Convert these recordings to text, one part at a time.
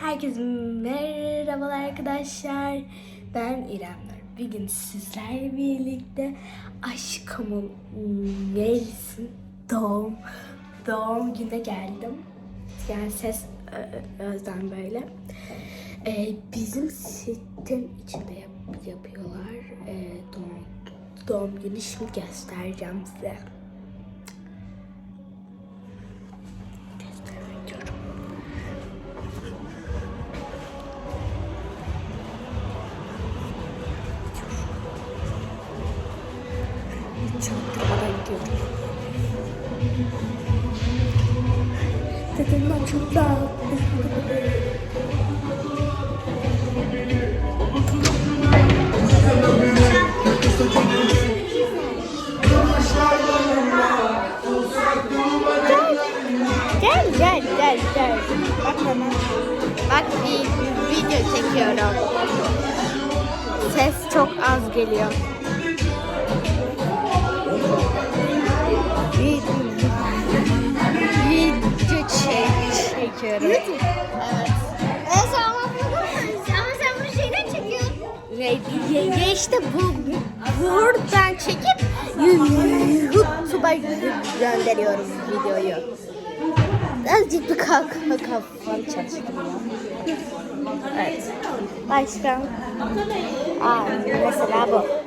Herkese merhabalar arkadaşlar. Ben İrem Nur. Bugün sizlerle birlikte aşkımın Melis'in doğum doğum güne geldim. Yani ses ö- ö- özden böyle. Ee, bizim sitin içinde yap- yapıyorlar ee, doğum, doğum günü. Şimdi göstereceğim size. Çaktırmadan gidiyorum. Dedim ben çok dağıldım. Gel gel gel gel. Bak. Bak bir video çekiyorum. Ses çok az geliyor. Video çek, çekiyorum. Evet. E sen? Ama sen bunu şeyden çekiyorsun. Ya, ya işte bu buradan çekip YouTube'a gönderiyorum videoyu. Azıcık bir kalkma kafam çalıştırıyor. Evet. Başka? Aa, mesela bu.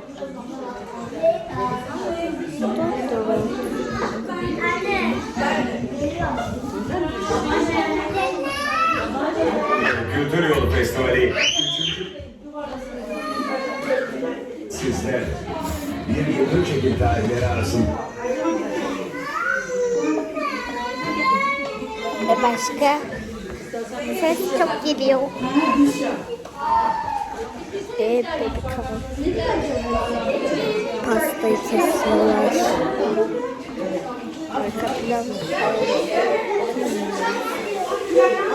Kültür Yolu Festivali. Sizler bir yılın çekim tarihleri arasında Ve başka? Ses çok geliyor. Ve baby cover. Pastayı kesiyorlar. Arka plan.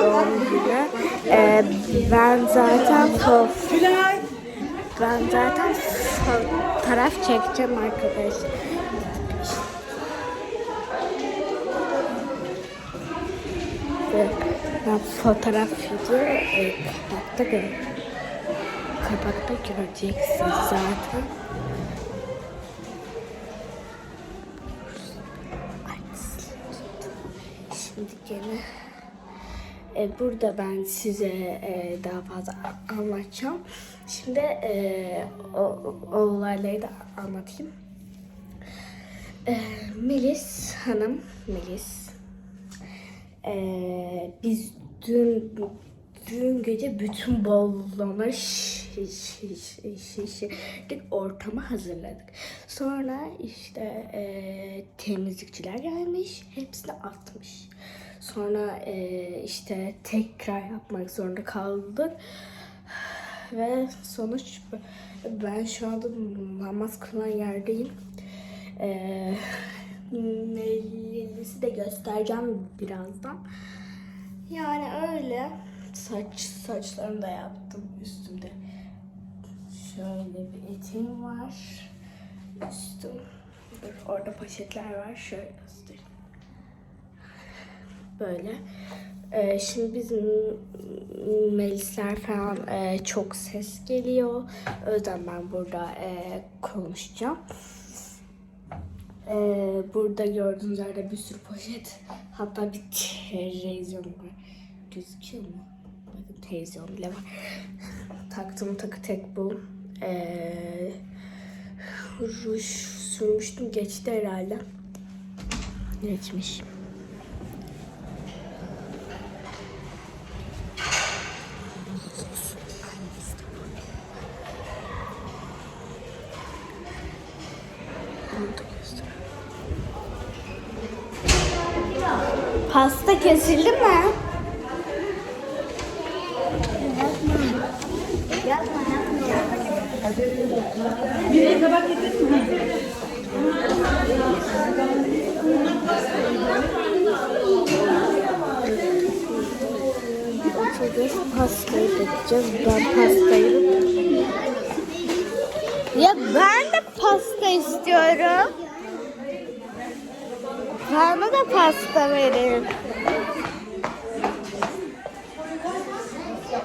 Doğum günü. Ee, ben zaten ben zaten fotoğraf çekeceğim arkadaşlar. Ben fotoğraf video e, kapakta gör kapakta göreceksiniz zaten. Şimdi gene e, burada ben size e, daha fazla anlatacağım. Şimdi e, o, o olayları da anlatayım. E, Melis Hanım, Melis ee, biz dün dün gece bütün balonları şiş- şiş- şişirdik, ortamı hazırladık. Sonra işte e, temizlikçiler gelmiş, hepsini atmış. Sonra e, işte tekrar yapmak zorunda kaldık. Ve sonuç ben şu anda namaz kılan yerdeyim. Ee, Melis'i de göstereceğim birazdan. Yani öyle saç saçlarını da yaptım üstümde. Şöyle bir eteğim var. Üstüm. Dur, orada poşetler var. Şöyle göstereyim. Böyle. Ee, şimdi bizim Melisler falan e, çok ses geliyor. O yüzden ben burada e, konuşacağım. Ee, burada gördüğünüz yerde bir sürü poşet. Hatta bir televizyon var. Gözüküyor mu? Bakın televizyon bile var. Taktığım takı tek bu. Ee, ruj sürmüştüm. Geçti herhalde. Geçmiş. Pasta kesildi mi? Oturacağız pastayı dökeceğiz. Ben pastayı Ya ben de pasta istiyorum. Bana da pasta verin.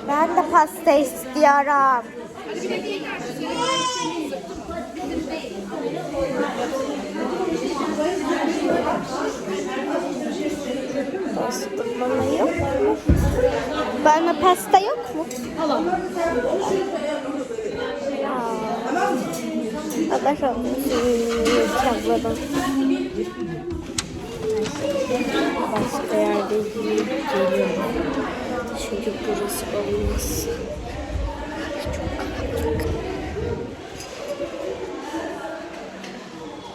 Ben de pasta istiyorum. Pasta bana yok mu? Bana pasta yok mu? Aa. Arkadaşlar çabaladım. Başka yerde yiyip geliyorum. Çünkü burası olmaz. Çok kalabalık.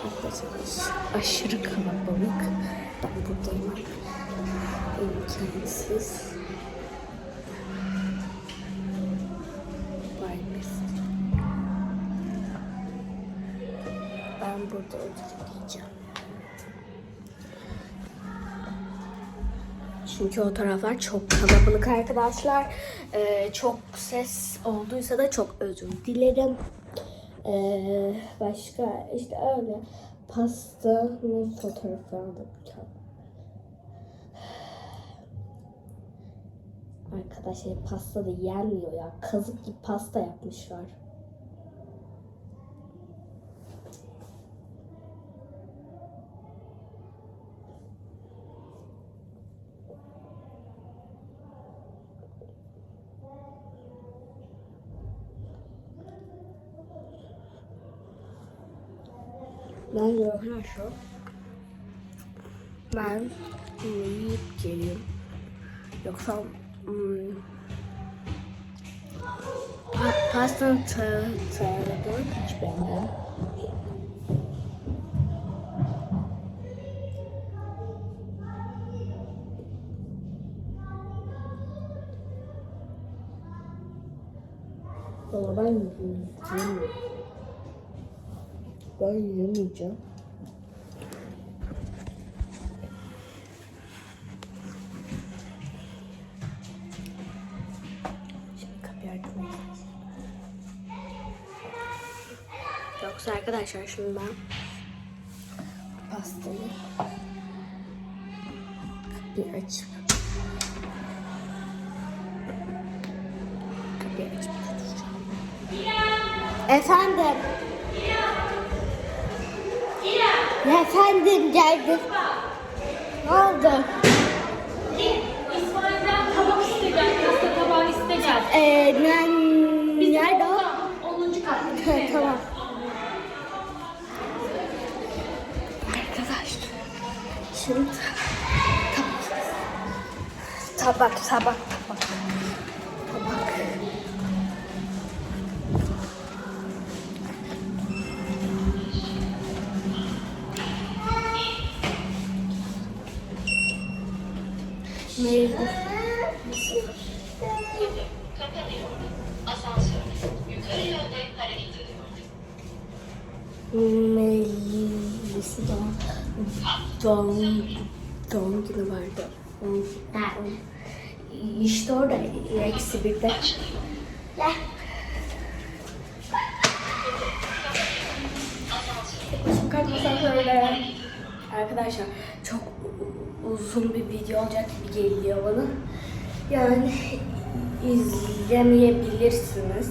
Arkadaşlar aşırı kalabalık. Ben buradayım. İmkansız. Ben burada oturmayacağım. Çünkü o taraflar çok kalabalık arkadaşlar. Ee, çok ses olduysa da çok özür dilerim. Ee, başka işte öyle pastanın fotoğrafı alacağım. Arkadaşlar pasta da yenmiyor ya. Kazık gibi pasta yapmışlar. Ben de arkadaşlar ben yiyip geleyim. Yoksa hmm, pa pastanın tadı tadı hiç beğenmedim. Valla ben. Ben yiyemeyeceğim. Şimdi kapıyı açmayı Yoksa arkadaşlar şimdi ben pastayı kapıyı açıp kapıyı açıp. Efendim. Efendim geldim. Ne oldu? İsmail'den tabak isteyeceğim. Pasta tabağı isteyeceğim. Ee, ne, nerede o? 10. kat. Ha, tamam. Arkadaşlar şimdi tabak tabak tabak Meyve. Melis'i doğum, doğum, doğum günü vardı. On- on- İşte orada eksi birde. Sokak asansörde. Arkadaşlar çok u- uzun bir video olacak gibi geliyor bana. Yani izlemeyebilirsiniz.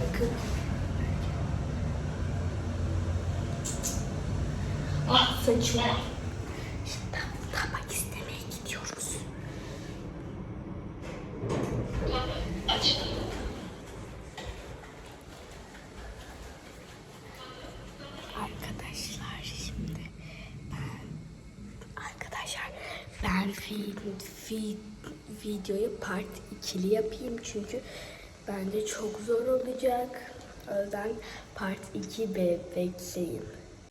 Bakın. Ah saçım. Şimdi tabak istemeye gidiyoruz. Arkadaşlar şimdi ben arkadaşlar videoyu part ikili yapayım çünkü bence çok zor olacak. O yüzden part 2 be bekleyin.